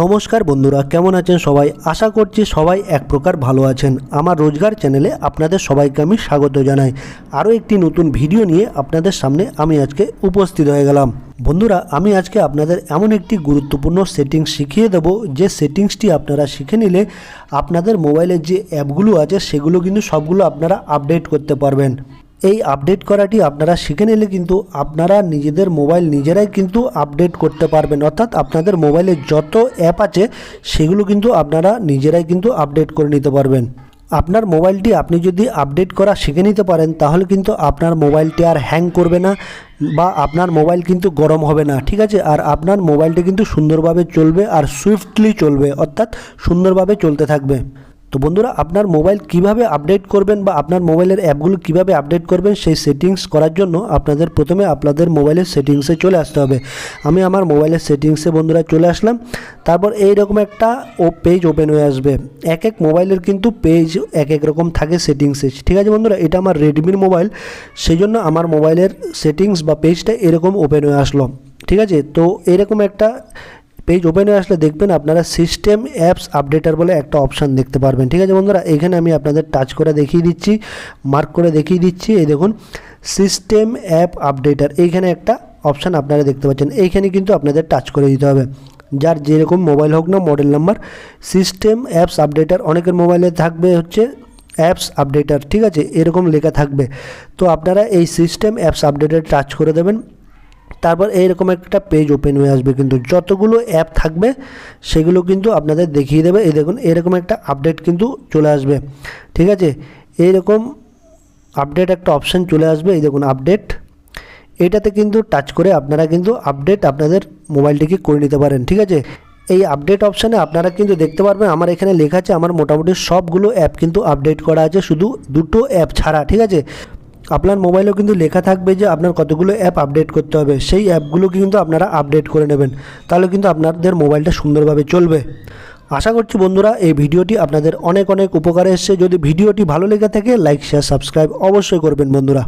নমস্কার বন্ধুরা, কেমন আছেন সবাই? আশা করছি সবাই এক প্রকার ভালো আছেন। আমার রোজগার চ্যানেলে আপনাদের সবাইকে আমি স্বাগত জানাই। আরও একটি নতুন ভিডিও নিয়ে আপনাদের সামনে আমি আজকে উপস্থিত হয়ে গেলাম। বন্ধুরা, আমি আজকে আপনাদের এমন একটি গুরুত্বপূর্ণ সেটিংস শিখিয়ে দেবো। যে সেটিংসটি আপনারা শিখে নিলে আপনাদের মোবাইলের যে অ্যাপগুলো আছে, সেগুলো কিন্তু সবগুলো আপনারা আপডেট করতে পারবেন। এই আপডেট করাটি আপনারা শিখে নিলে কিন্তু আপনারা নিজেদের মোবাইল নিজেরাই কিন্তু আপডেট করতে পারবেন। অর্থাৎ আপনাদের মোবাইলে যত অ্যাপ আছে, সেগুলো কিন্তু আপনারা নিজেরাই কিন্তু আপডেট করে নিতে পারবেন। আপনার মোবাইলটি আপনি যদি আপডেট করা শিখে নিতে পারেন, তাহলে কিন্তু আপনার মোবাইলটি আর হ্যাং করবে না বা আপনার মোবাইল কিন্তু গরম হবে না, ঠিক আছে? আর আপনার মোবাইলটি কিন্তু সুন্দরভাবে চলবে আর সুইফটলি চলবে, অর্থাৎ সুন্দরভাবে চলতে থাকবে। তো বন্ধুরা, আপনার মোবাইল কীভাবে আপডেট করবেন বা আপনার মোবাইলের অ্যাপগুলো কীভাবে আপডেট করবেন সেই সেটিংস করার জন্য আপনাদের প্রথমে আপনাদের মোবাইলের সেটিংসে চলে আসতে হবে। আমি আমার মোবাইলের সেটিংসে বন্ধুরা চলে আসলাম। তারপর এই রকম একটা ও পেজ ওপেন হয়ে আসবে। এক এক মোবাইলের কিন্তু পেজ এক এক রকম থাকে সেটিংসে ঠিক আছে বন্ধুরা, এটা আমার রেডমির মোবাইল সেই জন্য আমার মোবাইলের সেটিংস বা পেজটা এরকম ওপেন হয়ে আসলো। ঠিক আছে, তো এরকম একটা পেজ ওপেন আসলে দেখবেন আপনারা সিস্টেম অ্যাপস আপডেটার বলে একটা অপশান দেখতে পারবেন। ঠিক আছে বন্ধুরা? এখানে আমি আপনাদের টাচ করে দেখিয়ে দিচ্ছি মার্ক করে দেখিয়ে দিচ্ছি। এই দেখুন সিস্টেম অ্যাপ আপডেটার এইখানে একটা অপশান আপনারা দেখতে পাচ্ছেন। এইখানে কিন্তু আপনাদের টাচ করে দিতে হবে। যার যেরকম মোবাইল হোক না মডেল নাম্বার সিস্টেম অ্যাপস আপডেটার অনেকের মোবাইলে থাকবে হচ্ছে অ্যাপস আপডেটার ঠিক আছে? এরকম লেখা থাকবে। তো আপনারা এই সিস্টেম অ্যাপস আপডেটার টাচ করে দেবেন। তারপর এইরকম একটা পেজ ওপেন হয়ে আসবে কিন্তু যতগুলো অ্যাপ থাকবে, সেগুলো কিন্তু আপনাদের দেখিয়ে দেবে। এই দেখুন এরকম একটা আপডেট কিন্তু চলে আসবে। ঠিক আছে? এইরকম আপডেট একটা অপশান চলে আসবে। এই দেখুন আপডেট এটাতে কিন্তু টাচ করে আপনারা কিন্তু আপডেট আপনাদের মোবাইলটিকে করে নিতে পারেন। ঠিক আছে? এই আপডেট অপশানে আপনারা কিন্তু দেখতে পারবেন, আমার এখানে লেখা আছে, আমার মোটামুটি সবগুলো অ্যাপ কিন্তু আপডেট করা আছে। শুধু দুটো অ্যাপ ছাড়া। ঠিক আছে? আপনার মোবাইলেও কিন্তু লেখা থাকবে যে আপনার কতগুলো অ্যাপ আপডেট করতে হবে। সেই অ্যাপগুলো কিন্তু আপনারা আপডেট করে নেবেন। তাহলে কিন্তু আপনাদের মোবাইলটা সুন্দরভাবে চলবে। আশা করছি বন্ধুরা, এই ভিডিওটি আপনাদের অনেক অনেক উপকারে এসছে। যদি ভিডিওটি ভালো লেগে থাকে লাইক শেয়ার সাবস্ক্রাইব অবশ্যই করবেন বন্ধুরা।